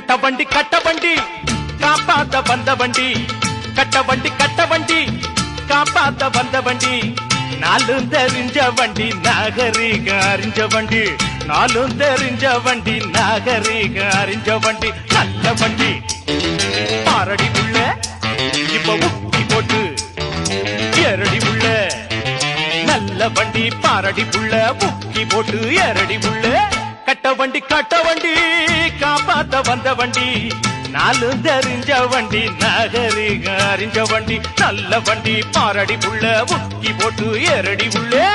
கட்ட வண்டி கட்ட வண்டி. காப்பாத்த வந்த வண்டி கட்ட வண்டி கட்ட வண்டி. காப்பாத்த வந்த வண்டி நாலும் தெரிஞ்ச வண்டி நாகரீக அறிஞ்ச வண்டி. நாலும் தெரிஞ்ச வண்டி நாகரீக அறிஞ்ச வண்டி நல்ல வண்டி. பாரடி உள்ள இப்ப முக்கி போட்டு. எரடி உள்ள நல்ல வண்டி பாரடி உள்ள முக்கி போட்டு எரடி உள்ள. வண்டி கட்ட வண்டி காப்பாத்த வந்த வண்டி. நாலு தெரிஞ்ச வண்டி நகரிக அறிஞ்ச வண்டி. நல்ல வண்டி பாரடி உள்ள முக்கி போட்டு எரடி உள்ளே.